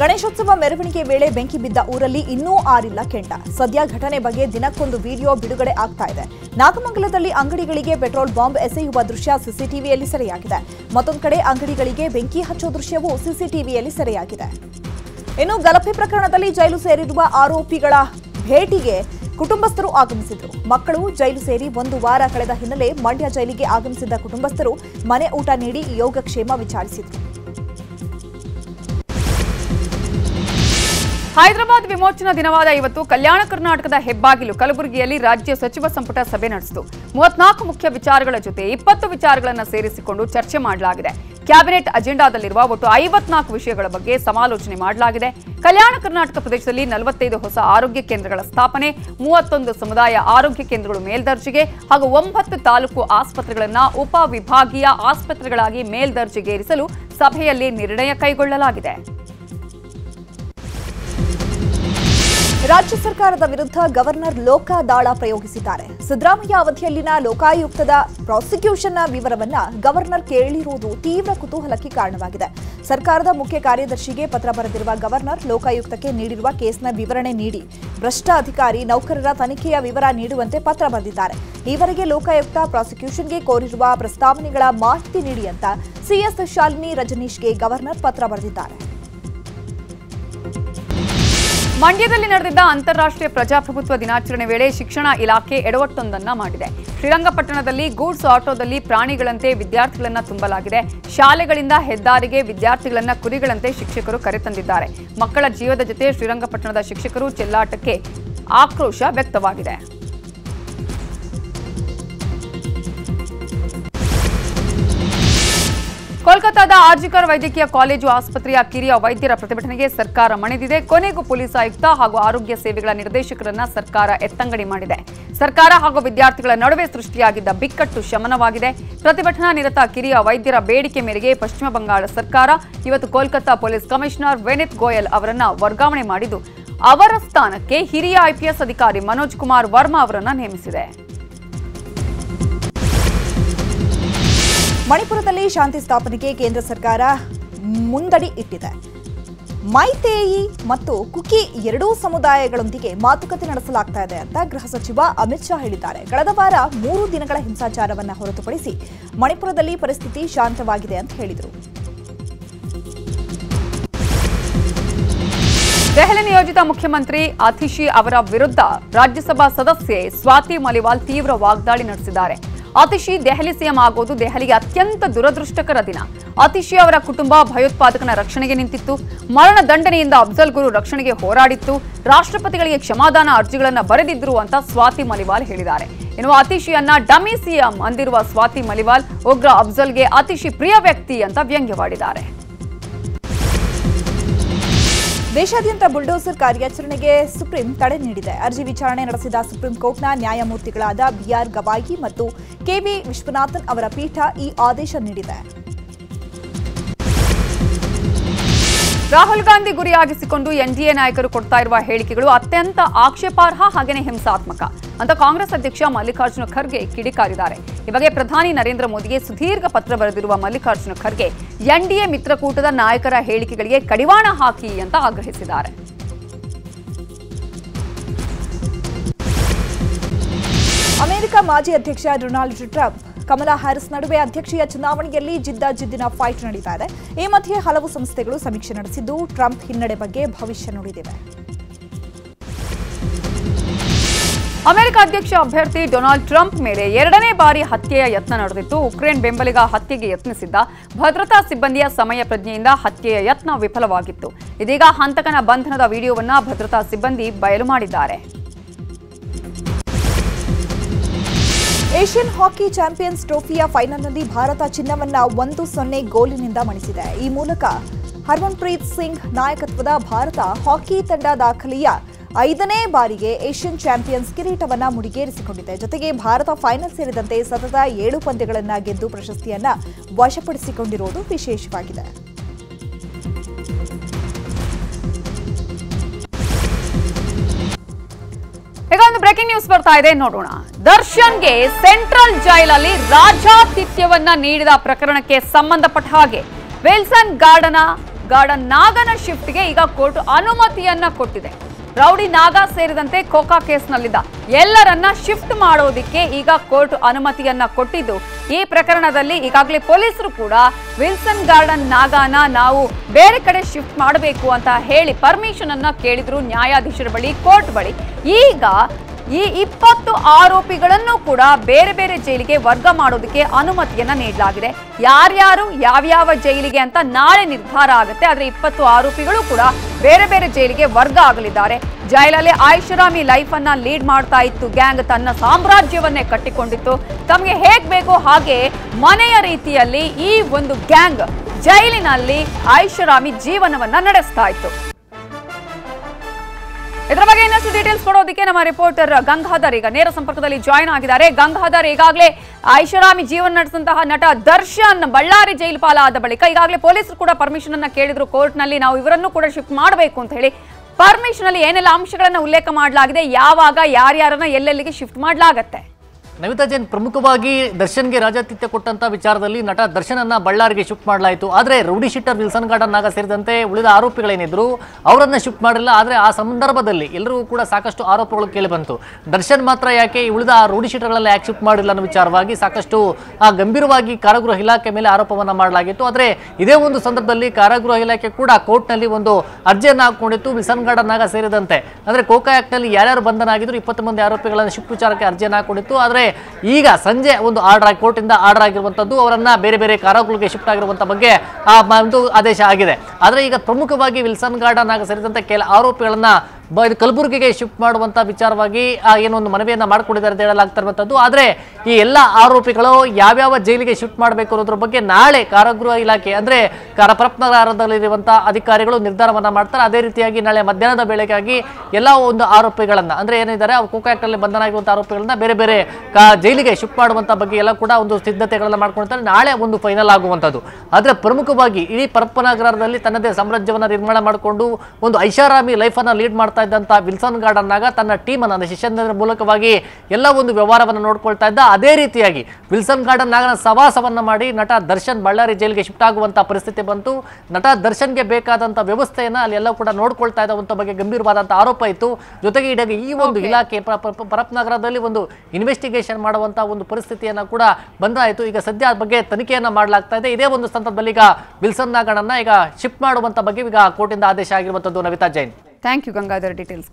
ಗಣೇಶೋತ್ಸವ ಮೆರವಣಿಗೆ ವೇಳೆ ಬೆಂಕಿ ಬಿದ್ದ ಊರಲ್ಲಿ ಇನ್ನೂ ಆರಿಲ್ಲ ಕೆಂಡ. ಸದ್ಯ ಘಟನೆ ಬಗ್ಗೆ ದಿನಕ್ಕೊಂದು ವಿಡಿಯೋ ಬಿಡುಗಡೆ ಆಗ್ತಾ ಇದೆ. ನಾಗಮಂಗಲದಲ್ಲಿ ಅಂಗಡಿಗಳಿಗೆ ಪೆಟ್ರೋಲ್ ಬಾಂಬ್ ಎಸೆಯುವ ದೃಶ್ಯ ಸಿಸಿಟಿವಿಯಲ್ಲಿ ಸೆರೆಯಾಗಿದೆ. ಮತ್ತೊಂದು ಕಡೆ ಅಂಗಡಿಗಳಿಗೆ ಬೆಂಕಿ ಹಚ್ಚೋ ದೃಶ್ಯವೂ ಸಿಸಿಟಿವಿಯಲ್ಲಿ ಸೆರೆಯಾಗಿದೆ. ಇನ್ನು ಗಲಭೆ ಪ್ರಕರಣದಲ್ಲಿ ಜೈಲು ಸೇರಿರುವ ಆರೋಪಿಗಳ ಭೇಟಿಗೆ ಕುಟುಂಬಸ್ಥರು ಆಗಮಿಸಿದ್ರು. ಮಕ್ಕಳು ಜೈಲು ಸೇರಿ ಒಂದು ವಾರ ಕಳೆದ ಹಿನ್ನೆಲೆ ಮಂಡ್ಯ ಜೈಲಿಗೆ ಆಗಮಿಸಿದ್ದ ಕುಟುಂಬಸ್ಥರು ಮನೆ ಊಟ ನೀಡಿ ಯೋಗಕ್ಷೇಮ ವಿಚಾರಿಸಿದ್ರು. ಹೈದರಾಬಾದ್ ವಿಮೋಚನಾ ದಿನವಾದ ಇವತ್ತು ಕಲ್ಯಾಣ ಕರ್ನಾಟಕದ ಹೆಬ್ಬಾಗಿಲು ಕಲಬುರಗಿಯಲ್ಲಿ ರಾಜ್ಯ ಸಚಿವ ಸಂಪುಟ ಸಭೆ ನಡೆಸಿತು. ಮೂವತ್ನಾಲ್ಕು ಮುಖ್ಯ ವಿಚಾರಗಳ ಜೊತೆ ಇಪ್ಪತ್ತು ವಿಚಾರಗಳನ್ನು ಸೇರಿಸಿಕೊಂಡು ಚರ್ಚೆ ಮಾಡಲಾಗಿದೆ. ಕ್ಯಾಬಿನೆಟ್ ಅಜೆಂಡಾದಲ್ಲಿರುವ ಒಟ್ಟು ಐವತ್ನಾಲ್ಕು ವಿಷಯಗಳ ಬಗ್ಗೆ ಸಮಾಲೋಚನೆ ಮಾಡಲಾಗಿದೆ. ಕಲ್ಯಾಣ ಕರ್ನಾಟಕ ಪ್ರದೇಶದಲ್ಲಿ ನಲವತ್ತೈದು ಹೊಸ ಆರೋಗ್ಯ ಕೇಂದ್ರಗಳ ಸ್ಥಾಪನೆ, ಮೂವತ್ತೊಂದು ಸಮುದಾಯ ಆರೋಗ್ಯ ಕೇಂದ್ರಗಳು ಮೇಲ್ದರ್ಜೆಗೆ ಹಾಗೂ ಒಂಬತ್ತು ತಾಲೂಕು ಆಸ್ಪತ್ರೆಗಳನ್ನು ಉಪವಿಭಾಗೀಯ ಆಸ್ಪತ್ರೆಗಳಾಗಿ ಮೇಲ್ದರ್ಜೆಗೇರಿಸಲು ಸಭೆಯಲ್ಲಿ ನಿರ್ಣಯ ಕೈಗೊಳ್ಳಲಾಗಿದೆ. ರಾಜ್ಯ ಸರ್ಕಾರದ ವಿರುದ್ಧ ಗವರ್ನರ್ ಲೋಕಾದಾಳ ಪ್ರಯೋಗಿಸಿದ್ದಾರೆ. ಸಿದ್ದರಾಮಯ್ಯ ಅವಧಿಯಲ್ಲಿನ ಲೋಕಾಯುಕ್ತದ ಪ್ರಾಸಿಕ್ಯೂಷನ್ನ ವಿವರವನ್ನ ಗವರ್ನರ್ ಕೇಳಿರುವುದು ತೀವ್ರ ಕುತೂಹಲಕ್ಕೆ ಕಾರಣವಾಗಿದೆ. ಸರ್ಕಾರದ ಮುಖ್ಯ ಕಾರ್ಯದರ್ಶಿಗೆ ಪತ್ರ ಬರೆದಿರುವ ಗವರ್ನರ್ ಲೋಕಾಯುಕ್ತಕ್ಕೆ ನೀಡಿರುವ ಕೇಸ್ನ ವಿವರಣೆ ನೀಡಿ ಭ್ರಷ್ಟ ಅಧಿಕಾರಿ ನೌಕರರ ತನಿಖೆಯ ವಿವರ ನೀಡುವಂತೆ ಪತ್ರ ಬರೆದಿದ್ದಾರೆ. ಈವರೆಗೆ ಲೋಕಾಯುಕ್ತ ಪ್ರಾಸಿಕ್ಯೂಷನ್ಗೆ ಕೋರಿರುವ ಪ್ರಸ್ತಾವನೆಗಳ ಮಾಹಿತಿ ನೀಡಿ ಅಂತ ಸಿಎಸ್ ಶಾಲಿನಿ ರಜನೀಶ್ಗೆ ಗವರ್ನರ್ ಪತ್ರ ಬರೆದಿದ್ದಾರೆ. ಮಂಡ್ಯದಲ್ಲಿ ನಡೆದಿದ್ದ ಅಂತಾರಾಷ್ಟ್ರೀಯ ಪ್ರಜಾಪ್ರಭುತ್ವ ದಿನಾಚರಣೆ ವೇಳೆ ಶಿಕ್ಷಣ ಇಲಾಖೆ ಎಡವಟ್ಟೊಂದನ್ನ ಮಾಡಿದೆ. ಶ್ರೀರಂಗಪಟ್ಟಣದಲ್ಲಿ ಗೂಡ್ಸ್ ಆಟೋದಲ್ಲಿ ಪ್ರಾಣಿಗಳಂತೆ ವಿದ್ಯಾರ್ಥಿಗಳನ್ನ ತುಂಬಲಾಗಿದೆ. ಶಾಲೆಗಳಿಂದ ಹೆದ್ದಾರಿಗೆ ವಿದ್ಯಾರ್ಥಿಗಳನ್ನ ಕುರಿಗಳಂತೆ ಶಿಕ್ಷಕರು ಕರೆತಂದಿದ್ದಾರೆ. ಮಕ್ಕಳ ಜೀವದ ಜೊತೆ ಶ್ರೀರಂಗಪಟ್ಟಣದ ಶಿಕ್ಷಕರು ಚೆಲ್ಲಾಟಕ್ಕೆ ಆಕ್ರೋಶ ವ್ಯಕ್ತವಾಗಿದೆ. ಕೋಲ್ಕತಾದ ಆರ್ಜಿಕರ್ ವೈದ್ಯಕೀಯ ಕಾಲೇಜು ಆಸ್ಪತ್ರೆಯ ಕಿರಿಯ ವೈದ್ಯರ ಪ್ರತಿಭಟನೆಗೆ ಸರ್ಕಾರ ಮಣಿದಿದೆ. ಕೊನೆಗೂ ಪೊಲೀಸ್ ಆಯುಕ್ತ ಹಾಗೂ ಆರೋಗ್ಯ ಸೇವೆಗಳ ನಿರ್ದೇಶಕರನ್ನ ಸರ್ಕಾರ ಎತ್ತಂಗಡಿ ಮಾಡಿದೆ. ಸರ್ಕಾರ ಹಾಗೂ ವಿದ್ಯಾರ್ಥಿಗಳ ನಡುವೆ ಸೃಷ್ಟಿಯಾಗಿದ್ದ ಬಿಕ್ಕಟ್ಟು ಶಮನವಾಗಿದೆ. ಪ್ರತಿಭಟನಾ ನಿರತ ಕಿರಿಯ ವೈದ್ಯರ ಬೇಡಿಕೆ ಮೇರೆಗೆ ಪಶ್ಚಿಮ ಬಂಗಾಳ ಸರ್ಕಾರ ಇವತ್ತು ಕೋಲ್ಕತ್ತಾ ಪೊಲೀಸ್ ಕಮಿಷನರ್ ವೆನಿತ್ ಗೋಯಲ್ ಅವರನ್ನ ವರ್ಗಾವಣೆ ಮಾಡಿದ್ದು, ಅವರ ಸ್ಥಾನಕ್ಕೆ ಹಿರಿಯ ಐಪಿಎಸ್ ಅಧಿಕಾರಿ ಮನೋಜ್ ಕುಮಾರ್ ವರ್ಮಾ ಅವರನ್ನ ನೇಮಿಸಿದೆ. ಮಣಿಪುರದಲ್ಲಿ ಶಾಂತಿ ಸ್ಥಾಪನೆಗೆ ಕೇಂದ್ರ ಸರ್ಕಾರ ಮುಂದಡಿ ಇಟ್ಟಿದೆ. ಮೈತೇಯಿ ಮತ್ತು ಕುಕಿ ಎರಡೂ ಸಮುದಾಯಗಳೊಂದಿಗೆ ಮಾತುಕತೆ ನಡೆಸಲಾಗ್ತಾ ಇದೆ ಅಂತ ಗೃಹ ಸಚಿವ ಅಮಿತ್ ಶಾ ಹೇಳಿದ್ದಾರೆ. ಕಳೆದ ವಾರ ಮೂರು ದಿನಗಳ ಹಿಂಸಾಚಾರವನ್ನು ಹೊರತುಪಡಿಸಿ ಮಣಿಪುರದಲ್ಲಿ ಪರಿಸ್ಥಿತಿ ಶಾಂತವಾಗಿದೆ ಅಂತ ಹೇಳಿದರು. ದೆಹಲಿ ನಿಯೋಜಿತ ಮುಖ್ಯಮಂತ್ರಿ ಅತಿಶಿ ಅವರ ವಿರುದ್ಧ ರಾಜ್ಯಸಭಾ ಸದಸ್ಯೆ ಸ್ವಾತಿ ಮಲಿವಾಲ್ ತೀವ್ರ ವಾಗ್ದಾಳಿ ನಡೆಸಿದ್ದಾರೆ. ಅತಿಶಿ ದೆಹಲಿ ಸಿಎಂ ಆಗೋದು ದೆಹಲಿಗೆ ಅತ್ಯಂತ ದುರದೃಷ್ಟಕರ ದಿನ. ಅತಿಶಿ ಅವರ ಕುಟುಂಬ ಭಯೋತ್ಪಾದಕನ ರಕ್ಷಣೆಗೆ ನಿಂತಿತ್ತು. ಮರಣ ದಂಡನೆಯಿಂದ ಅಫ್ಜಲ್ ಗುರು ರಕ್ಷಣೆಗೆ ಹೋರಾಡಿತ್ತು. ರಾಷ್ಟ್ರಪತಿಗಳಿಗೆ ಕ್ಷಮಾದಾನ ಅರ್ಜಿಗಳನ್ನು ಬರೆದಿದ್ರು ಅಂತ ಸ್ವಾತಿ ಮಲಿವಾಲ್ ಹೇಳಿದ್ದಾರೆ. ಇನ್ನು ಅತಿಶಿಯನ್ನ ಡಮಿ ಸಿಎಂ ಅಂದಿರುವ ಸ್ವಾತಿ ಮಲಿವಾಲ್, ಉಗ್ರ ಅಫ್ಜಲ್ಗೆ ಅತಿಶಿ ಪ್ರಿಯ ವ್ಯಕ್ತಿ ಅಂತ ವ್ಯಂಗ್ಯವಾಡಿದ್ದಾರೆ. ದೇಶಾದ್ಯಂತ ಬುಲ್ಡೋಸರ್ ಕಾರ್ಯಾಚರಣೆಗೆ ಸುಪ್ರೀಂ ತಡೆ ನೀಡಿದೆ. ಅರ್ಜಿ ವಿಚಾರಣೆ ನಡೆಸಿದ ಸುಪ್ರೀಂ ಕೋರ್ಟ್ನ ನ್ಯಾಯಮೂರ್ತಿಗಳಾದ ಬಿಆರ್ ಗವಾಯಿ ಮತ್ತು ಕೆವಿ ವಿಶ್ವನಾಥನ್ ಅವರ ಪೀಠ ಈ ಆದೇಶ ನೀಡಿದೆ. ರಾಹುಲ್ ಗಾಂಧಿ ಗುರಿಯಾಗಿಸಿಕೊಂಡು ಎನ್ಡಿಎ ನಾಯಕರು ಕೊಡ್ತಾ ಇರುವ ಹೇಳಿಕೆಗಳು ಅತ್ಯಂತ ಆಕ್ಷೇಪಾರ್ಹ ಹಾಗೆಯೇ ಹಿಂಸಾತ್ಮಕ ಅಂತ ಕಾಂಗ್ರೆಸ್ ಅಧ್ಯಕ್ಷ ಮಲ್ಲಿಕಾರ್ಜುನ ಖರ್ಗೆ ಕಿಡಿಕಾರಿದ್ದಾರೆ. ಈ ಬಗ್ಗೆ ಪ್ರಧಾನಿ ನರೇಂದ್ರ ಮೋದಿಗೆ ಸುದೀರ್ಘ ಪತ್ರ ಬರೆದಿರುವ ಮಲ್ಲಿಕಾರ್ಜುನ ಖರ್ಗೆ ಎನ್ಡಿಎ ಮಿತ್ರಕೂಟದ ನಾಯಕರ ಹೇಳಿಕೆಗಳಿಗೆ ಕಡಿವಾಣ ಹಾಕಿ ಅಂತ ಆಗ್ರಹಿಸಿದ್ದಾರೆ. ಅಮೆರಿಕ ಮಾಜಿ ಅಧ್ಯಕ್ಷ ಡೊನಾಲ್ಡ್ ಟ್ರಂಪ್ ಕಮಲಾ ಹ್ಯಾರಿಸ್ ನಡುವೆ ಅಧ್ಯಕ್ಷೀಯ ಚುನಾವಣೆಯಲ್ಲಿ ಜಿದ್ದಾಜಿದ್ದಿನ ಫೈಟ್ ನಡೀತಾ ಇದೆ. ಈ ಮಧ್ಯೆ ಹಲವು ಸಂಸ್ಥೆಗಳು ಸಮೀಕ್ಷೆ ನಡೆಸಿದ್ದು, ಟ್ರಂಪ್ ಹಿನ್ನಡೆ ಬಗ್ಗೆ ಭವಿಷ್ಯ ನುಡಿದಿವೆ. ಅಮೆರಿಕ ಅಧ್ಯಕ್ಷ ಅಭ್ಯರ್ಥಿ ಡೊನಾಲ್ಡ್ ಟ್ರಂಪ್ ಮೇಲೆ ಎರಡನೇ ಬಾರಿ ಹತ್ಯೆಯ ಯತ್ನ ನಡೆದಿತ್ತು. ಉಕ್ರೇನ್ ಬೆಂಬಲಿಗ ಹತ್ಯೆಗೆ ಯತ್ನಿಸಿದ್ದ ಭದ್ರತಾ ಸಿಬ್ಬಂದಿಯ ಸಮಯ ಪ್ರಜ್ಞೆಯಿಂದ ಹತ್ಯೆಯ ಯತ್ನ ವಿಫಲವಾಗಿತ್ತು. ಇದೀಗ ಹಂತಕನ ಬಂಧನದ ವಿಡಿಯೋವನ್ನ ಭದ್ರತಾ ಸಿಬ್ಬಂದಿ ಬಯಲು ಮಾಡಿದ್ದಾರೆ. ಏಷ್ಯನ್ ಹಾಕಿ ಚಾಂಪಿಯನ್ಸ್ ಟ್ರೋಫಿಯ ಫೈನಲ್ನಲ್ಲಿ ಭಾರತ ಚಿನ್ನವನ್ನ ಒಂದು ಸೊನ್ನೆ ಗೋಲಿನಿಂದ ಮಣಿಸಿದೆ. ಈ ಮೂಲಕ ಹರ್ಮನ್ಪ್ರೀತ್ ಸಿಂಗ್ ನಾಯಕತ್ವದ ಭಾರತ ಹಾಕಿ ತಂಡ ದಾಖಲೆಯ ಐದನೇ ಬಾರಿಗೆ ಏಷ್ಯನ್ ಚಾಂಪಿಯನ್ಸ್ ಕಿರೀಟವನ್ನ ಮುಡಿಗೇರಿಸಿಕೊಂಡಿದೆ. ಜೊತೆಗೆ ಭಾರತ ಫೈನಲ್ ಸೇರಿದಂತೆ ಸತತ ಏಳು ಪಂದ್ಯಗಳನ್ನ ಗೆದ್ದು ಪ್ರಶಸ್ತಿಯನ್ನ ವಶಪಡಿಸಿಕೊಂಡಿರುವುದು ವಿಶೇಷವಾಗಿದೆ. ಒಂದು ಬ್ರೇಕಿಂಗ್ ನ್ಯೂಸ್ ಬರ್ತಾ ಇದೆ, ನೋಡೋಣ. ದರ್ಶನ್ಗೆ ಸೆಂಟ್ರಲ್ ಜೈಲಲ್ಲಿ ರಾಜಾತಿಥ್ಯವನ್ನ ನೀಡಿದ ಪ್ರಕರಣಕ್ಕೆ ಸಂಬಂಧಪಟ್ಟ ಹಾಗೆ ವಿಲ್ಸನ್ ಗಾರ್ಡನ, ಗಾರ್ಡನ್ ನಾಗನ ಶಿಫ್ಟ್ಗೆ ಈಗ ಕೋರ್ಟ್ ಅನುಮತಿಯನ್ನ ಕೊಟ್ಟಿದೆ. ರೌಡಿ ನಾಗ ಸೇರಿದಂತೆ ಕೋಕಾ ಕೇಸ್ನಲ್ಲಿದ್ದ ಎಲ್ಲರನ್ನ ಶಿಫ್ಟ್ ಮಾಡೋದಿಕ್ಕೆ ಈಗ ಕೋರ್ಟ್ ಅನುಮತಿಯನ್ನ ಕೊಟ್ಟಿದ್ದು, ಈ ಪ್ರಕರಣದಲ್ಲಿ ಈಗಾಗಲೇ ಪೊಲೀಸರು ಕೂಡ ವಿಲ್ಸನ್ ಗಾರ್ಡನ್ ನಾಗಾನ ನಾವು ಬೇರೆ ಕಡೆ ಶಿಫ್ಟ್ ಮಾಡಬೇಕು ಅಂತ ಹೇಳಿ ಪರ್ಮಿಷನ್ ಅನ್ನ ಕೇಳಿದ್ರು ನ್ಯಾಯಾಧೀಶರ ಬಳಿ, ಕೋರ್ಟ್ ಬಳಿ. ಈಗ ಈ ಇಪ್ಪತ್ತು ಆರೋಪಿಗಳನ್ನು ಕೂಡ ಬೇರೆ ಬೇರೆ ಜೈಲಿಗೆ ವರ್ಗ ಮಾಡೋದಕ್ಕೆ ಅನುಮತಿಯನ್ನ ನೀಡಲಾಗಿದೆ. ಯಾರ್ಯಾರು, ಯಾವ್ಯಾವ ಜೈಲಿಗೆ ಅಂತ ನಾಳೆ ನಿರ್ಧಾರ ಆಗುತ್ತೆ. ಆದ್ರೆ ಇಪ್ಪತ್ತು ಆರೋಪಿಗಳು ಕೂಡ ಬೇರೆ ಬೇರೆ ಜೈಲಿಗೆ ವರ್ಗ ಆಗಲಿದ್ದಾರೆ. ಜೈಲಲ್ಲಿ ಐಷಾರಾಮಿ ಲೈಫ್ ಅನ್ನ ಲೀಡ್ ಮಾಡ್ತಾ ಇತ್ತು. ಗ್ಯಾಂಗ್ ತನ್ನ ಸಾಮ್ರಾಜ್ಯವನ್ನೇ ಕಟ್ಟಿಕೊಂಡಿತ್ತು. ತಮಗೆ ಹೇಗ್ ಬೇಕೋ ಹಾಗೆ ಮನೆಯ ರೀತಿಯಲ್ಲಿ ಈ ಒಂದು ಗ್ಯಾಂಗ್ ಜೈಲಿನಲ್ಲಿ ಐಷಾರಾಮಿ ಜೀವನವನ್ನ ನಡೆಸ್ತಾ ಇತ್ತು. ಇದರ ಬಗ್ಗೆ ಇನ್ನಷ್ಟು ಡೀಟೇಲ್ಸ್ ಕೊಡೋದಕ್ಕೆ ನಮ್ಮ ರಿಪೋರ್ಟರ್ ಗಂಗಾಧರ್ ಈಗ ನೇರ ಸಂಪರ್ಕದಲ್ಲಿ ಜಾಯಿನ್ ಆಗಿದ್ದಾರೆ. ಗಂಗಾಧರ್ ಈಗಾಗಲೇ ಐಷಾರಾಮಿ ಜೀವನ ನಡೆಸಿದಂತಹ ನಟ ದರ್ಶನ್ ಬಳ್ಳಾರಿ ಜೈಲು ಪಾಲಾದ ಬಳಿಕ ಈಗಾಗಲೇ ಪೊಲೀಸರು ಕೂಡ ಪರ್ಮಿಷನ್ ಅನ್ನ ಕೇಳಿದ್ರು. ಕೋರ್ಟ್ ನಾವು ಇವರನ್ನು ಕೂಡ ಶಿಫ್ಟ್ ಮಾಡಬೇಕು ಅಂತ ಹೇಳಿ ಪರ್ಮಿಷನ್ ಅಲ್ಲಿ ಏನೆಲ್ಲ ಅಂಶಗಳನ್ನ ಉಲ್ಲೇಖ ಮಾಡಲಾಗಿದೆ, ಯಾವಾಗ, ಯಾರ್ಯಾರನ್ನ, ಎಲ್ಲೆಲ್ಲಿಗೆ ಶಿಫ್ಟ್ ಮಾಡಲಾಗತ್ತೆ? ನಮಿತಾ ಜೈನ್, ಪ್ರಮುಖವಾಗಿ ದರ್ಶನ್ಗೆ ರಾಜಾತಿಥ್ಯ ಕೊಟ್ಟಂತ ವಿಚಾರದಲ್ಲಿ ನಟ ದರ್ಶನನ್ನ ಬಳ್ಳಾರಿಗೆ ಶಿಫ್ಟ್ ಮಾಡಲಾಯಿತು. ಆದರೆ ರೌಡಿ ಶೀಟರ್ ವಿಲ್ಸನ್ ಗಾರ್ಡನ್ ನಾಗ ಸೇರಿದಂತೆ ಉಳಿದ ಆರೋಪಿಗಳೇನಿದ್ರು, ಅವರನ್ನ ಶಿಫ್ಟ್ ಮಾಡಿಲ್ಲ ಆದರೆ ಆ ಸಂದರ್ಭದಲ್ಲಿ ಎಲ್ಲರಿಗೂ ಕೂಡ ಸಾಕಷ್ಟು ಆರೋಪಗಳು ಕೇಳಿ ಬಂತು. ದರ್ಶನ್ ಮಾತ್ರ ಯಾಕೆ ಉಳಿದ ಉಳಿದ ರೌಡಿ ಶೀಟರ್ಗಳೆಲ್ಲ ಯಾಕೆ ಶಿಫ್ಟ್ ಮಾಡಿಲ್ಲ ಅನ್ನೋ ವಿಚಾರವಾಗಿ ಸಾಕಷ್ಟು, ಆ ಗಂಭೀರವಾಗಿ ಕಾರಾಗೃಹ ಇಲಾಖೆ ಮೇಲೆ ಆರೋಪವನ್ನ ಮಾಡಲಾಗಿತ್ತು. ಆದರೆ ಇದೇ ಒಂದು ಸಂದರ್ಭದಲ್ಲಿ ಕಾರಾಗೃಹ ಇಲಾಖೆ ಕೂಡ ಕೋರ್ಟ್ನಲ್ಲಿ ಒಂದು ಅರ್ಜಿಯನ್ನು ಹಾಕೊಂಡಿತ್ತು ವಿಲ್ಸನ್ ಗಾರ್ಡನ್ ನಾಗ ಸೇರಿದಂತೆ. ಅಂದ್ರೆ ಕೋಕಾ ಆಕ್ಟ್ನಲ್ಲಿ ಯಾರ್ಯಾರು ಬಂಧನ ಆಗಿದ್ರು ಇಪ್ಪತ್ತು ಮಂದಿ ಆರೋಪಿಗಳನ್ನು ಶಿಫ್ಟ್ ವಿಚಾರಕ್ಕೆ ಅರ್ಜಿಯನ್ನು ಹಾಕೊಂಡಿತ್ತು ಆದರೆ ಈಗ ಸಂಜೆ ಒಂದು ಆರ್ಡರ್ ಆಗಿ ಕೋರ್ಟಿಂದ ಆರ್ಡರ್ ಆಗಿರುವಂಥದ್ದು ಅವರನ್ನು ಬೇರೆ ಬೇರೆ ಕಾರಾಗೃಹಕ್ಕೆ ಶಿಫ್ಟ್ ಆಗಿರುವಂಥ ಬಗ್ಗೆ, ಆ, ಒಂದು ಆದೇಶ ಆಗಿದೆ. ಆದರೆ ಈಗ ಪ್ರಮುಖವಾಗಿ ವಿಲ್ಸನ್ ಗಾರ್ಡನ್ ಆಗ ಸೇರಿದಂತೆ ಕೆಲ ಆರೋಪಿಗಳನ್ನ ಬ ಇದು ಕಲಬುರಗಿಗೆ ಶಿಫ್ಟ್ ಮಾಡುವಂಥ ವಿಚಾರವಾಗಿ ಏನೊಂದು ಮನವಿಯನ್ನು ಮಾಡಿಕೊಂಡಿದ್ದಾರೆ ಅಂತ ಹೇಳಲಾಗ್ತಿರುವಂಥದ್ದು ಆದರೆ ಈ ಎಲ್ಲ ಆರೋಪಿಗಳು ಯಾವ್ಯಾವ ಜೈಲಿಗೆ ಶಿಫ್ಟ್ ಮಾಡಬೇಕು ಅನ್ನೋದ್ರ ಬಗ್ಗೆ ನಾಳೆ ಕಾರಾಗೃಹ ಇಲಾಖೆ, ಅಂದರೆ ಕಾರ ಪರಪ್ನಗರದಲ್ಲಿರುವಂಥ ಅಧಿಕಾರಿಗಳು ನಿರ್ಧಾರವನ್ನು ಮಾಡ್ತಾರೆ. ಅದೇ ರೀತಿಯಾಗಿ ನಾಳೆ ಮಧ್ಯಾಹ್ನದ ವೇಳೆಗಾಗಿ ಎಲ್ಲ ಒಂದು ಆರೋಪಿಗಳನ್ನು, ಅಂದರೆ ಏನಿದ್ದಾರೆ, ಅವ್ರು ಕೋಕಾ ಆ್ಯಕ್ಟಲ್ಲಿ ಬಂಧನ ಆಗಿರುವಂಥ ಆರೋಪಿಗಳನ್ನ ಬೇರೆ ಬೇರೆ ಕಾ ಜೈಲಿಗೆ ಶಿಫ್ಟ್ ಮಾಡುವಂಥ ಬಗ್ಗೆ ಎಲ್ಲ ಕೂಡ ಒಂದು ಸಿದ್ಧತೆಗಳನ್ನ ಮಾಡ್ಕೊಳ್ತಾರೆ. ನಾಳೆ ಒಂದು ಫೈನಲ್ ಆಗುವಂಥದ್ದು ಆದರೆ ಪ್ರಮುಖವಾಗಿ ಇಡೀ ಪರಪ್ಪನಗರದಲ್ಲಿ ತನ್ನದೇ ಸಾಮ್ರಾಜ್ಯವನ್ನು ನಿರ್ಮಾಣ ಮಾಡಿಕೊಂಡು ಒಂದು ಐಷಾರಾಮಿ ಲೈಫನ್ನು ಲೀಡ್ ಮಾಡ್ತಾ ಇದ್ದಂಥ ವಿಲ್ಸನ್ ಆಗ ತನ್ನ ಟೀಮ್ ಅನ್ನ ಶಿಷ್ಯಂದ್ರ ಮೂಲಕವಾಗಿ ಎಲ್ಲ ಒಂದು ವ್ಯವಹಾರವನ್ನು ನೋಡ್ಕೊಳ್ತಾ ಇದ್ದ. ಅದೇ ರೀತಿಯಾಗಿ ವಿಲ್ಸನ್ ಗಾರ್ಡನ್ ನಾಗನ ಸವಾಸವನ್ನು ಮಾಡಿ ನಟ ದರ್ಶನ್ ಬಳ್ಳಾರಿ ಜೈಲಿಗೆ ಶಿಫ್ಟ್ ಆಗುವಂಥ ಪರಿಸ್ಥಿತಿ ಬಂತು. ನಟ ದರ್ಶನ್ಗೆ ಬೇಕಾದಂತಹ ವ್ಯವಸ್ಥೆಯನ್ನ ಅಲ್ಲಿ ಎಲ್ಲ ಕೂಡ ನೋಡ್ಕೊಳ್ತಾ ಇದ್ದಂತ ಬಗ್ಗೆ ಗಂಭೀರವಾದಂಥ ಆರೋಪ ಇತ್ತು. ಜೊತೆಗೆ ಇಡೀ ಈ ಒಂದು ಇಲಾಖೆ ಪರಪ್ನಗರದಲ್ಲಿ ಒಂದು ಇನ್ವೆಸ್ಟಿಗೇಷನ್ ಮಾಡುವಂತಹ ಒಂದು ಪರಿಸ್ಥಿತಿಯನ್ನ ಕೂಡ ಬಂದಾಯಿತು. ಈಗ ಸದ್ಯ ಬಗ್ಗೆ ತನಿಖೆಯನ್ನ ಮಾಡಲಾಗ್ತಾ ಇದೆ. ಇದೇ ಒಂದು ಸಂದರ್ಭದಲ್ಲಿ ಈಗ ವಿಲ್ಸನ್ ನಾಗಣ್ಣನ ಈಗ ಶಿಫ್ಟ್ ಮಾಡುವಂತ ಬಗ್ಗೆ ಈಗ ಕೋರ್ಟಿಂದ ಆದೇಶ ಆಗಿರುವಂಥದ್ದು ನವಿತಾ ಜೈನ್. Thank you Gangadhar ಡೀಟೇಲ್ಸ್ಗೆ